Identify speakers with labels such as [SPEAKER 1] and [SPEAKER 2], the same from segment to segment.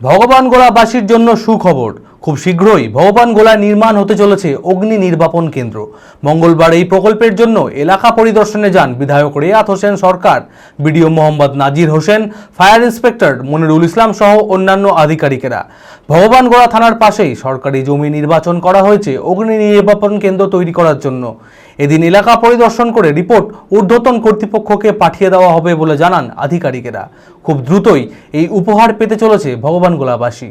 [SPEAKER 1] ভগবান গোড়াবাসীর জন্য সুখবর। খুব শীঘ্রই ভগবান গোলা নির্মাণ হতে চলেছে অগ্নি নির্বাপন কেন্দ্র। মঙ্গলবার এই প্রকল্পের জন্য এলাকা পরিদর্শনে যান বিধায়ক Reyat Hossain Sarkar, BDO Mohammad Nazir Hossain, fire inspector Manirul Islam সহ অন্যান্য আধিকারিকেরা। ভগবান গোলা থানার পাশেই সরকারি জমি নির্বাচন করা হয়েছে অগ্নি নির্বাপন কেন্দ্র তৈরি করার জন্য। এদিন এলাকা পরিদর্শন করে রিপোর্ট ঊর্ধ্বতন কর্তৃপক্ষকে পাঠিয়ে দেওয়া হবে বলে জানান আধিকারিকেরা। খুব দ্রুতই এই উপহার পেতে চলেছে ভগবান গোলাবাসী।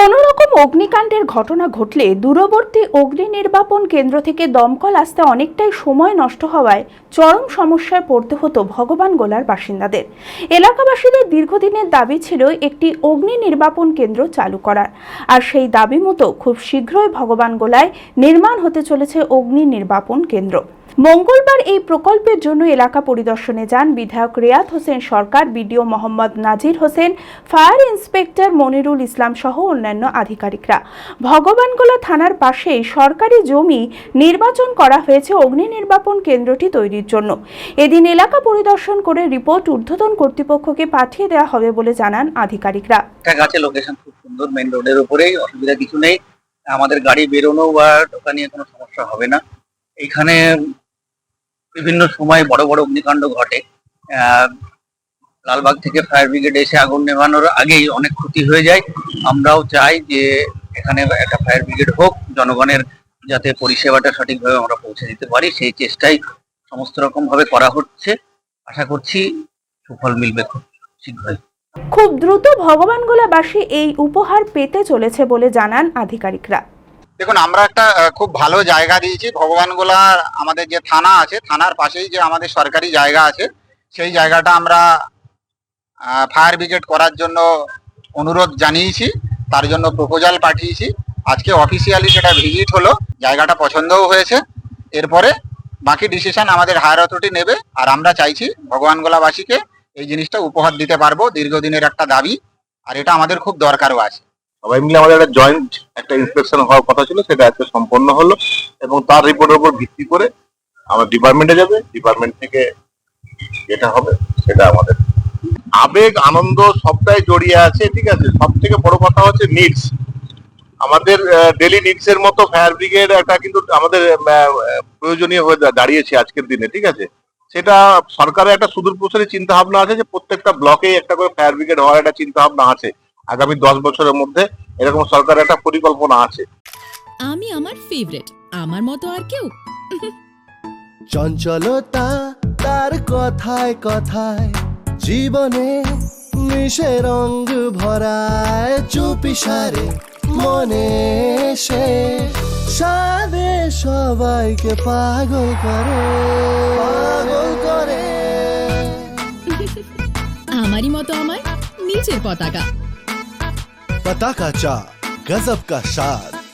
[SPEAKER 2] কোনো রকম অগ্নিকাণ্ডের ঘটনা ঘটলে দূরবর্তী অগ্নি নির্বাপন কেন্দ্র থেকে দমকল আসতে অনেকটাই সময় নষ্ট হওয়ায় চরম সমস্যায় পড়তে হতো ভগবান গোলার বাসিন্দাদের। এলাকাবাসীদের দীর্ঘদিনের দাবি ছিল একটি অগ্নি নির্বাপন কেন্দ্র চালু করার। আর সেই দাবি মতো খুব শীঘ্রই ভগবান গোলায় নির্মাণ হতে চলেছে অগ্নি নির্বাপন কেন্দ্র। মঙ্গলবার এই প্রকল্পের জন্য এলাকা পরিদর্শনে যান বিধায়ক Reyat Hossain Sarkar, BDO Mohammad Nazir Hossain, fire inspector Manirul Islam সহ অন্যান্য আধিকারিকরা। ভগবানগোলা থানার পাশেই সরকারি জমি নির্বাচন করা হয়েছে অগ্নি নির্বাপন কেন্দ্রটি তৈরির জন্য। এদিন এলাকা পরিদর্শন করে রিপোর্ট ঊর্ধ্বতন কর্তৃপক্ষকে পাঠিয়ে দেওয়া হবে বলে জানান আধিকারিকরা।
[SPEAKER 3] আমাদের গাড়ি বেরোনো বা ঢোকা নিয়ে কোনো সমস্যা হবে না। এইখানে বিভিন্ন সময় বড় বড় অগ্নিকাণ্ড ঘটে। লালবাগ থেকে ফায়ার ব্রিগেড এসে আগুন নেভানোর আগেই অনেক ক্ষতি হয়ে যায়। আমরাও চাই যে এখানে একটা ফায়ার ব্রিগেড হোক, জনগণের যাতে পরিষেবাটা সঠিকভাবে আমরা পৌঁছে দিতে পারি, সেই চেষ্টাই সমস্ত রকম ভাবে করা হচ্ছে। আশা করছি সুফল মিলবে খুব শীঘ্রই।
[SPEAKER 2] খুব দ্রুত ভগবানগোলাবাসী এই উপহার পেতে চলেছে বলে জানান আধিকারিকরা।
[SPEAKER 4] দেখুন, আমরা একটা খুব ভালো জায়গা দিয়েছি। ভগবানগোলার আমাদের যে থানা আছে, থানার পাশেই যে আমাদের সরকারি জায়গা আছে, সেই জায়গাটা আমরা ফায়ার ব্রিগেড করার জন্য অনুরোধ জানিয়েছি, তার জন্য প্রপোজাল পাঠিয়েছি। আজকে অফিসিয়ালি সেটা ভিজিট হলো, জায়গাটা পছন্দও হয়েছে। এরপরে বাকি ডিসিশন আমাদের হায়ার অথরিটি নেবে, আর আমরা চাইছি ভগবানগোলাবাসীকে এই জিনিসটা উপহার দিতে পারব দীর্ঘদিনের একটা দাবি, আর এটা আমাদের খুব দরকারও আছে।
[SPEAKER 5] সবাই মিলে আমাদের একটা জয়েন্ট একটা ইন্সপেকশন হওয়ার কথা ছিল, সেটা আজকে সম্পন্ন হলো এবং তার রিপোর্টের উপর ভিত্তি করে আমার ডিপার্টমেন্টে যাবে ডিপার্টমেন্ট থেকে যেটা হবে সেটা আমাদের। আবেগ, আনন্দ সবটাই জড়িয়ে আছে, ঠিক আছে? সব থেকে বড় কথা হচ্ছে নিডস আমাদের ডেলি নিডস এর মতো ফায়ার ব্রিগেড একটা কিন্তু আমাদের প্রয়োজনীয় হয়ে দাঁড়িয়েছে আজকের দিনে, ঠিক আছে? সেটা সরকারের একটা সুদূর প্রসারী চিন্তা ভাবনা আছে যে প্রত্যেকটা ব্লকেই একটা করে ফায়ার ব্রিগেড হওয়ার একটা চিন্তা ভাবনা আছে। আগামী দশ বছরের মধ্যে এরকম সরকারের একটা পরিকল্পনা আছে।
[SPEAKER 6] আমি আমার ফেভারিট আমার মতো আর কেউ?
[SPEAKER 7] চঞ্চলতা তার কথায় কথায় জীবনে মিশে রঙ ভরায় চুপি সারে মনে সে। সাদে সবাইকে পাগল করে পাগল করে।
[SPEAKER 6] আমারই মতো আমার নিচের পতাকা।
[SPEAKER 7] पता का चा गजब का शाद